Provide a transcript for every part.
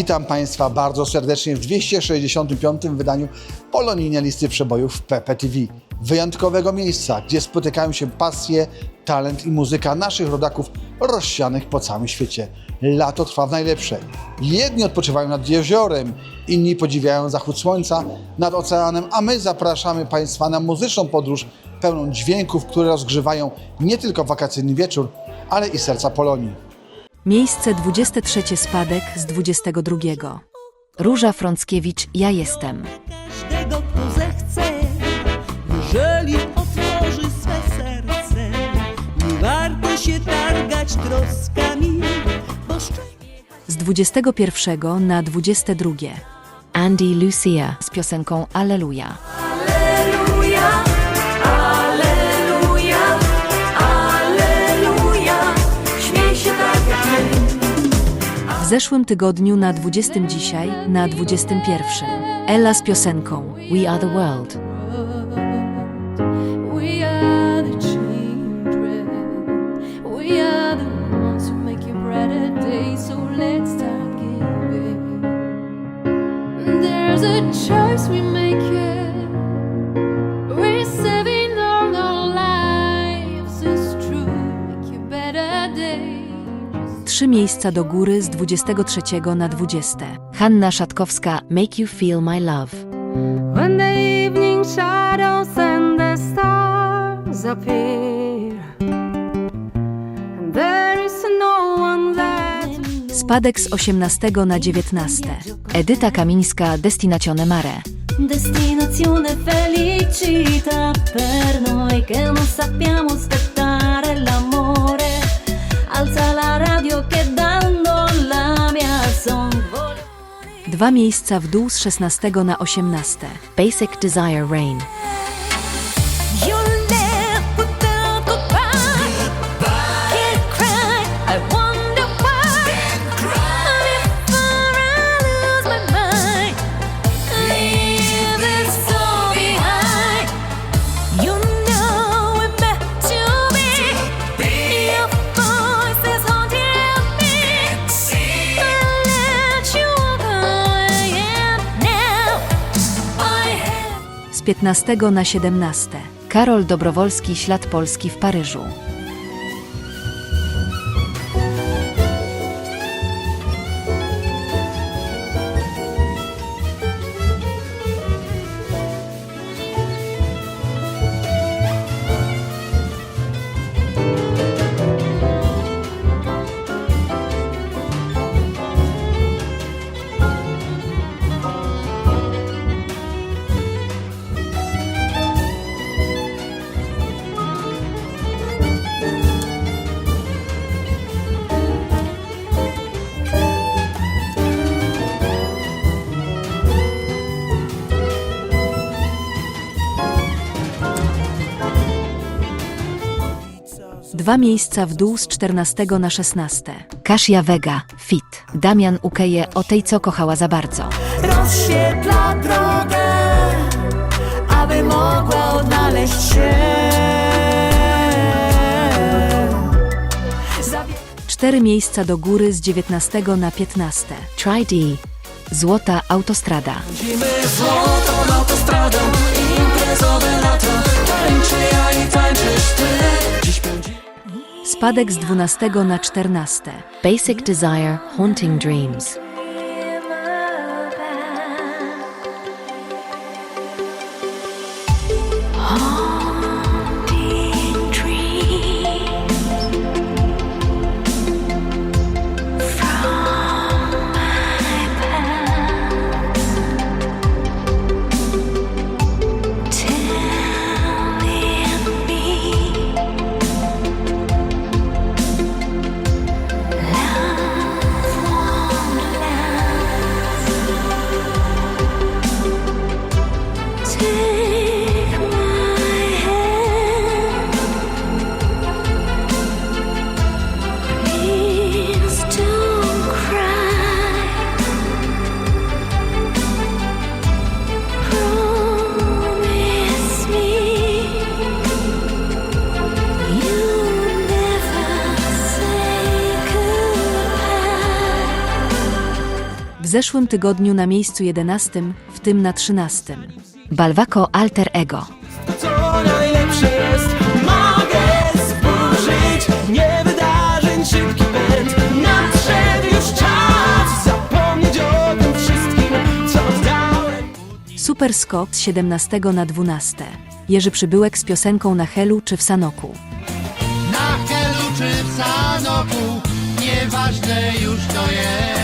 Witam Państwa bardzo serdecznie w 265. wydaniu Polonijnej Listy Przebojów PPTV. Wyjątkowego miejsca, gdzie spotykają się pasje, talent i muzyka naszych rodaków rozsianych po całym świecie. Lato trwa w najlepsze. Jedni odpoczywają nad jeziorem, inni podziwiają zachód słońca nad oceanem, a my zapraszamy Państwa na muzyczną podróż pełną dźwięków, które rozgrzewają nie tylko wakacyjny wieczór, ale i serca Polonii. Miejsce 23 spadek z 22. Róża Frąckiewicz, ja jestem. każdego, kto zechce, jeżeli otworzy swe serce. Nie warto się targać troskami, bo szczęście Z 21 na 22. Andy Lucia z piosenką Alleluja. Zeszłym tygodniu na 20 dzisiaj na 21. Ella z piosenką We Are the World. Trzy miejsca do góry z 23 na 20. Hanna Szatkowska Make You Feel My Love. When the evening shadows and the stars appear, and there is no one there to Spadek z 18 na 19. Edyta Kamińska Destinazione Mare. Destinazione felicità per noi che non sappiamo aspettare l'amore. Alza la radio che la mia Dwa miejsca w dół z 16 na 18. Basic Desire Rain. Z 15 na 17. Karol Dobrowolski Ślad Polski w Paryżu. Dwa miejsca w dół z 14 na 16. Kasia Vega Fit. Damian Ukeje o tej co kochała za bardzo. Rozświetla drogę, aby mogła odnaleźć się. Cztery miejsca do góry z 19 na 15. Try D. Złota Autostrada. Chodzimy złotą autostradą, imprezowe lato. Tańczę ja i tańczysz ty. Spadek z 12 na 14. Basic Desire Haunting Dreams. Zeszłym tygodniu na miejscu 11, w tym na 13. Balwako Alter Ego. Co najlepsze jest Mogę zburzyć Nie wydarzeń szybki pęd Nadszedł już czas Zapomnieć o tym wszystkim Co dałem Super skok z 17 na 12. Jerzy Przybyłek z piosenką na Helu czy w Sanoku. Na Helu czy w Sanoku, nieważne już to jest.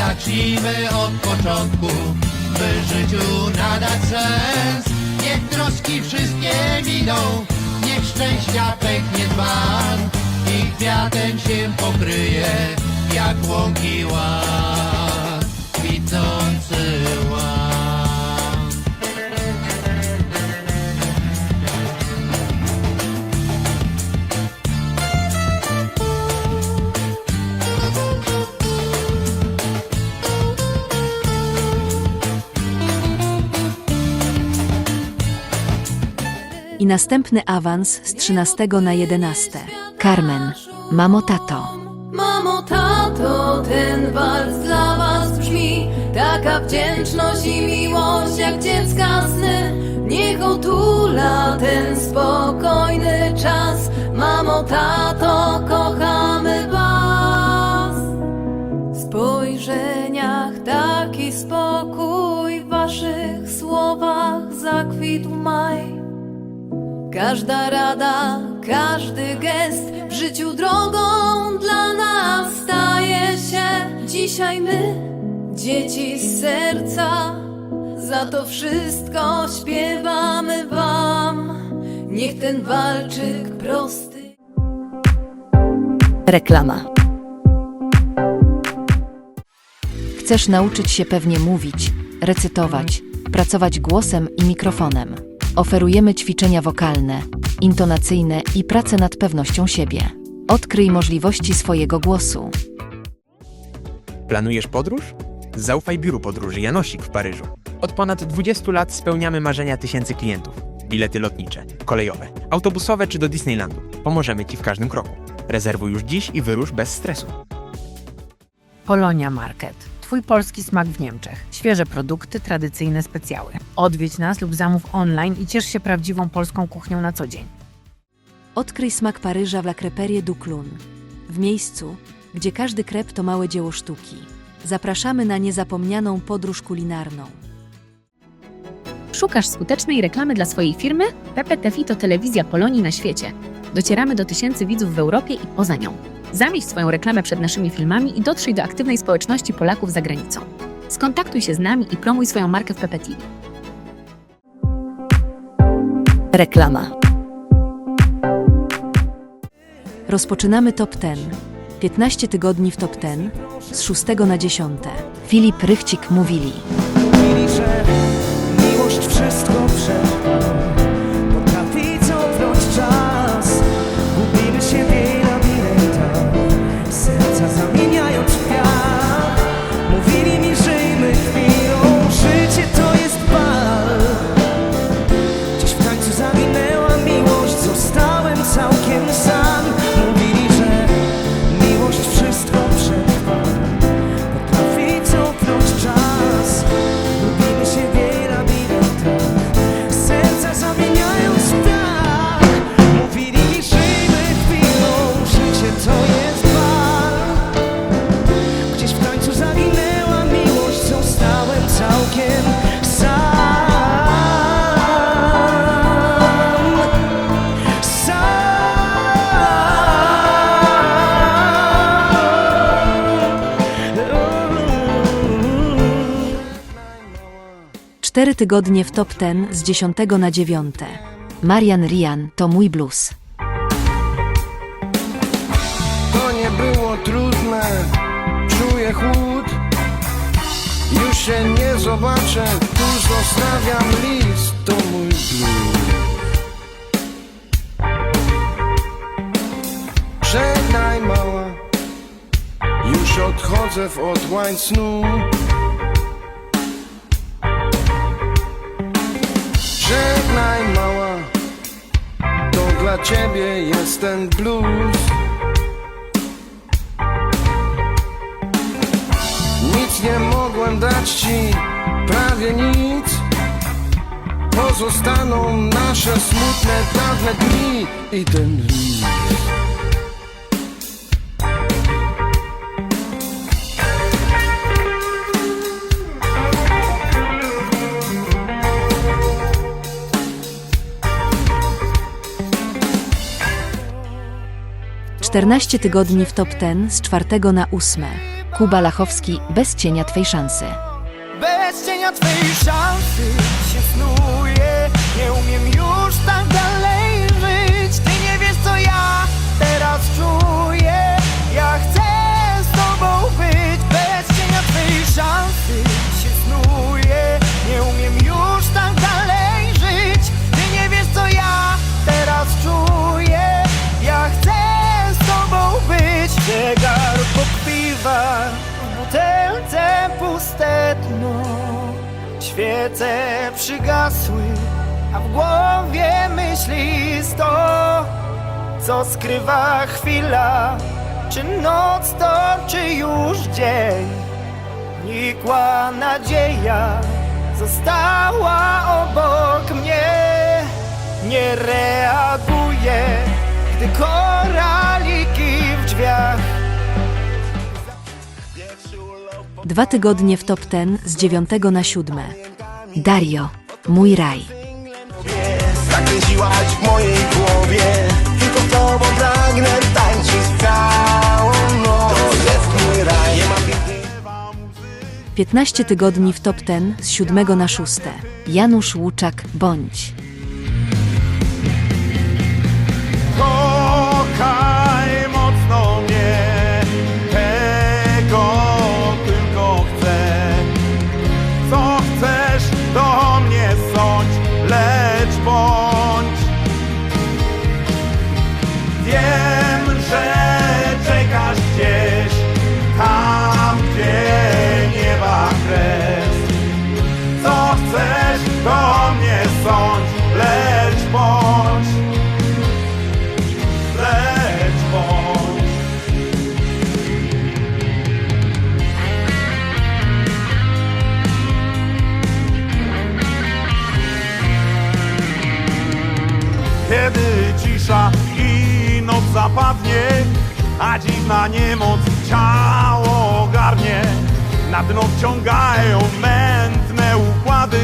Zacznijmy od początku, by życiu nadać sens. Niech troski wszystkie miną, niech szczęścia pęknie dzban i kwiatem się pokryje, jak łąki ład, ład. Następny awans z 13 na 11. Carmen. Mamo tato. Mamo, tato, ten wals dla was brzmi Taka wdzięczność i miłość jak dziecka sny Niech otula ten spokojny czas Mamo, tato, kochamy was W spojrzeniach taki spokój W waszych słowach zakwitł maj Każda rada, każdy gest w życiu drogą dla nas staje się. Dzisiaj my, dzieci z serca, za to wszystko śpiewamy Wam. Niech ten walczyk prosty. Reklama. Chcesz nauczyć się pewnie mówić, recytować, pracować głosem i mikrofonem. Oferujemy ćwiczenia wokalne, intonacyjne i pracę nad pewnością siebie. Odkryj możliwości swojego głosu. Planujesz podróż? Zaufaj biuru podróży Janosik w Paryżu. Od ponad 20 lat spełniamy marzenia tysięcy klientów. Bilety lotnicze, kolejowe, autobusowe czy do Disneylandu. Pomożemy Ci w każdym kroku. Rezerwuj już dziś i wyrusz bez stresu. Polonia Market. Twój polski smak w Niemczech. Świeże produkty, tradycyjne specjały. Odwiedź nas lub zamów online i ciesz się prawdziwą polską kuchnią na co dzień. Odkryj smak Paryża w La Creperie du Clun. W miejscu, gdzie każdy krep to małe dzieło sztuki. Zapraszamy na niezapomnianą podróż kulinarną. Szukasz skutecznej reklamy dla swojej firmy? PPTV to telewizja Polonii na świecie. Docieramy do tysięcy widzów w Europie i poza nią. Zamieść swoją reklamę przed naszymi filmami i dotrzyj do aktywnej społeczności Polaków za granicą. Skontaktuj się z nami i promuj swoją markę w PPTV. Reklama. Rozpoczynamy top 10. 15 tygodni w top 10 z 6 na 10. Filip Rychcik mówili. Mówili, że miłość wszystko przetrwa 4 tygodnie w top 10 z 10 na 9. Marian Rian to mój blues. To nie było trudne, czuję chłód. Już się nie zobaczę, tu zostawiam list, to mój blues. Żegnaj mała, już odchodzę w otłań snu. dla ciebie jest ten blues. Nic nie mogłem dać ci, prawie nic. Pozostaną nasze smutne dawne dni i ten blues 14 tygodni w top 10 z czwartego na 8. Kuba Lachowski bez cienia twej szansy. Bez cienia twej szansy się snuje. Przygasły, a w głowie myśli sto Co skrywa chwila, czy noc to, czy już dzień. Nikła nadzieja została obok mnie. Nie reaguje, gdy koraliki w drzwiach Dwa tygodnie w top ten z dziewiątego na siódme. Dario, mój raj. Zakręciłaś w mojej głowie Tylko z tobą pragnę tańczyć całą noc To jest mój raj Nie ma piękniej 15 tygodni w top ten z siódmego na szóste. Janusz Łuczak, bądź. A dziwna niemoc ciało ogarnie, na dno wciągają mętne układy.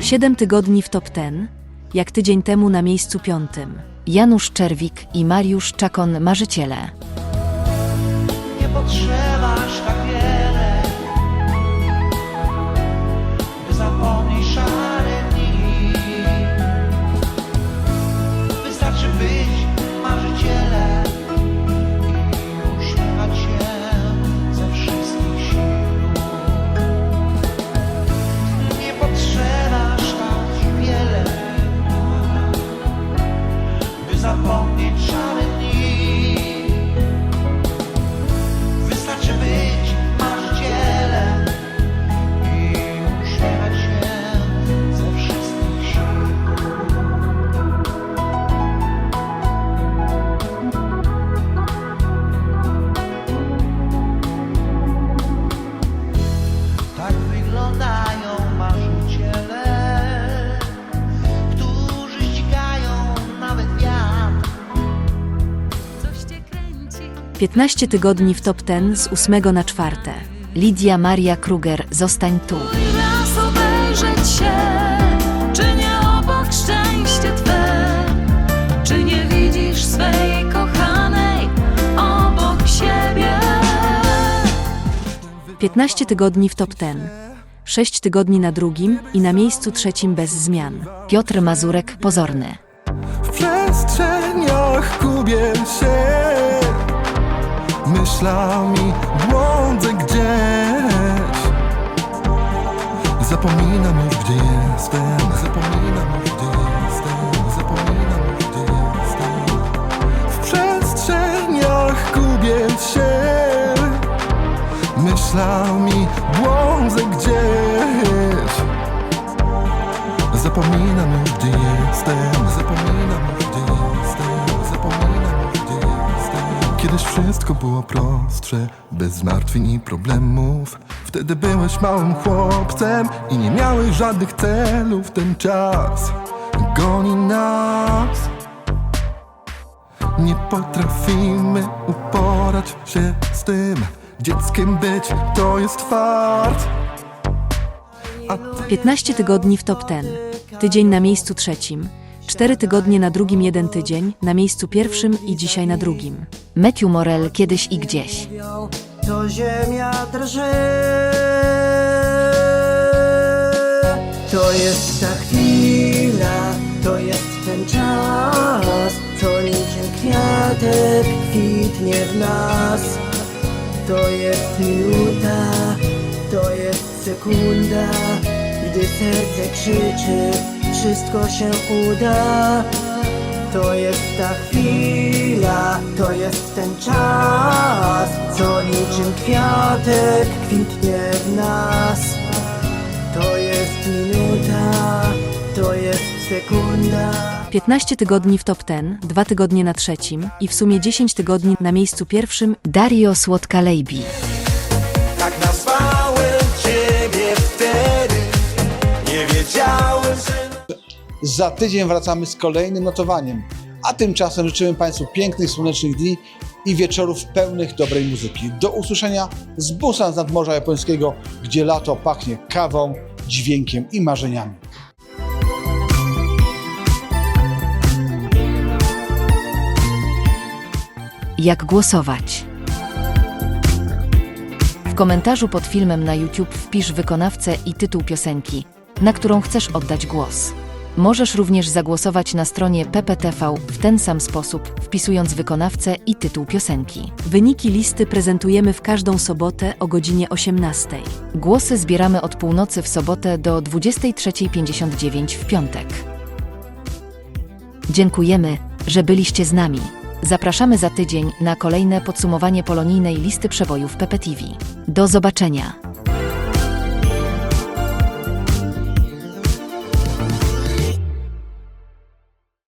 Siedem tygodni w top ten, jak tydzień temu na miejscu piątym. Janusz Czerwik i Mariusz Czakon, marzyciele. Nie potrzeba 15 tygodni w top ten z ósmego na czwarte. Lidia Maria Kruger, zostań tu. raz obejrzeć się, czy nie obok szczęście Twe, czy nie widzisz swej kochanej obok siebie. 15 tygodni w top ten. 6 tygodni na drugim i na miejscu trzecim bez zmian. Piotr Mazurek, pozorny. W przestrzeniach gubię się Myślami błądzę gdzieś. Zapominam już gdzie jestem. Zapominam już gdzie jestem. Zapominam już gdzie jestem. W przestrzeniach gubię się. Myślami błądzę gdzieś. Zapominam już gdzie jestem. Zapominam już Kiedyś wszystko było prostsze, bez zmartwień i problemów. Wtedy byłeś małym chłopcem i nie miałeś żadnych celów. Ten czas goni nas. Nie potrafimy uporać się z tym. Dzieckiem być to jest fart. A ty 15 tygodni w top 10. Tydzień na miejscu trzecim. 4 tygodnie na drugim jeden tydzień, na miejscu pierwszym i dzisiaj na drugim. Matthew Morel kiedyś i gdzieś. to ziemia drży. To jest ta chwila, to jest ten czas, co niczym kwiatek kwitnie w nas. To jest minuta, to jest sekunda, gdy serce krzyczy, wszystko się uda. To jest ta chwila, to jest ten czas, co niczym kwiatek kwitnie w nas. To jest minuta, to jest sekunda. 15 tygodni w top 10, 2 tygodnie na trzecim i w sumie 10 tygodni na miejscu pierwszym Dario Słodka-Lejbi. Tak Za tydzień wracamy z kolejnym notowaniem. A tymczasem życzymy Państwu pięknych, słonecznych dni i wieczorów pełnych dobrej muzyki. Do usłyszenia z Busan z nadmorza japońskiego, gdzie lato pachnie kawą, dźwiękiem i marzeniami. Jak głosować? W komentarzu pod filmem na YouTube wpisz wykonawcę i tytuł piosenki, na którą chcesz oddać głos. Możesz również zagłosować na stronie PPTV w ten sam sposób, wpisując wykonawcę i tytuł piosenki. Wyniki listy prezentujemy w każdą sobotę o godzinie 18. Głosy zbieramy od północy w sobotę do 23.59 w piątek. Dziękujemy, że byliście z nami. Zapraszamy za tydzień na kolejne podsumowanie polonijnej listy przebojów PPTV. Do zobaczenia!